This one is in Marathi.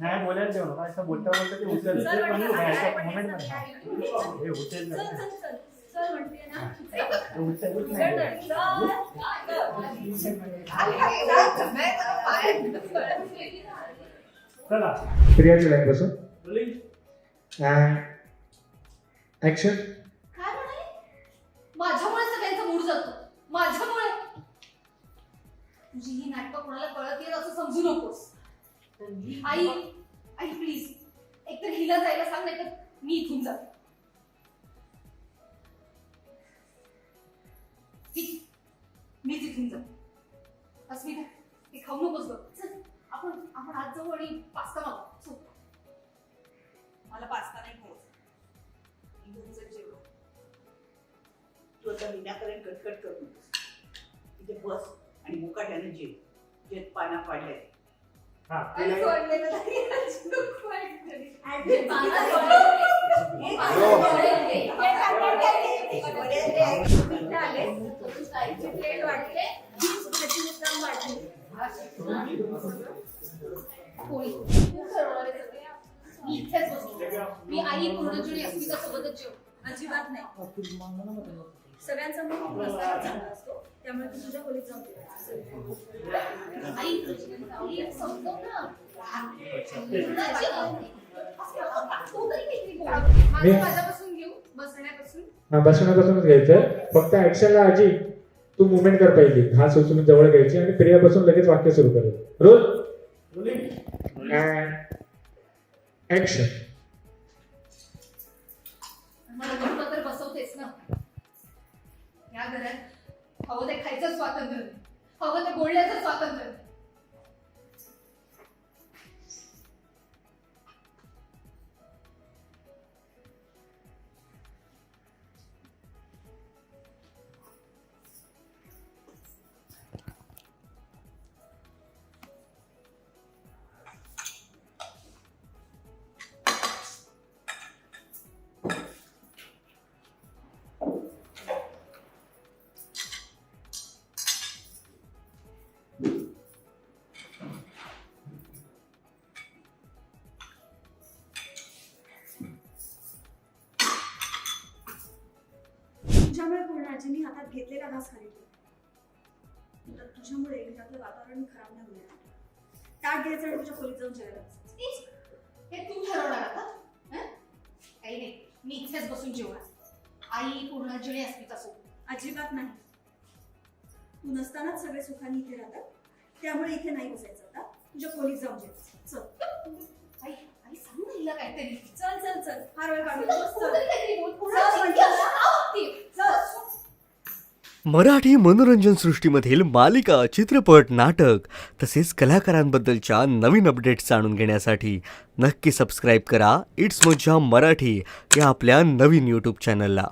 नाही बोलायला देऊ नका असं बोलता बोलता ते उचल हा. उचल चल. चला प्रियाची लाईन बसून ऍक्शन काय म्हणाले? माझ्यामुळे सगळ्यांचा मूड जातो माझ्यामुळे. तुझी ही नाटकं कोणाला कळत येत असं समजू नकोस. आई आई प्लीज एकतर हिला जायला सांग नाही तर मी इथून जाते. ठीक. मीच इथून जाते. अस्मिता हे खाऊ नकोस बघ चल आपण आपण आज जाऊ आणि पास्ता मागू. चल. मला पास्ता नाही खायचा. जेवण तू आता विनाकारण कटकट करू नकोस इथे बस. आणि मुकाट्यानं जेव जे पाना हा ते नाही. हे. हे सगळे. मी आई पूर्णजुळी अस्मिता सोबतच जेव अजिबात नाही. सगळ्यांचा मूड नसताना चांगला असतो. त्यामुळे तू तुझ्या खोलीत जाऊन घेऊ? बसण्यापासून? हा बसण्यापासूनच घ्यायचं फक्त ऍक्शनला आजी तू मुवमेंट कर पहिली. हात सुचून जवळ घ्यायची आणि प्रियापासून लगेच वाक्य सुरू करेल रोल ऍक्शन. या घरात हवं ते खायचं स्वातंत्र्य. हवं ते बोलण्याचं स्वातंत्र्य. तुझ्यामुळे पूर्ण आजीने हातात घेतलेला घास खाली ठेवला. तर तुझ्यामुळे घरातलं वातावरण खराब नाही होणार ताट घ्यायचं आणि तुझ्या खोलीत जाऊन जेवायला बसायचं. हे तू ठरवणार आता हं? काही नाही मी इथेच बसून जेवणार आई पूर्णाची आणि अस्मिता सोबत अजिबात नाही तू नसतानाच सगळे सुखाने इथे राहतात. त्यामुळे इथे नाही बसायचं आता. तुझ्या खोलीत जाऊन जेवायचं चल. आई आई सांग ना हिला काहीतरी. चल चल चल. फार वेळ काढू तू नकोस, चल. तरी काहीतरी बोल. चल, पूर्णाची म्हटलं. इतकी का वागते? चल. मराठी मनोरंजन सृष्टीमधील मालिका चित्रपट नाटक तसेच कलाकारांबद्दलच्या नवीन अपडेट्स जाणून घेण्यासाठी नक्की सबस्क्राईब करा. इट्स मज्जा मराठी या आपल्या नवीन यूट्यूब चॅनलला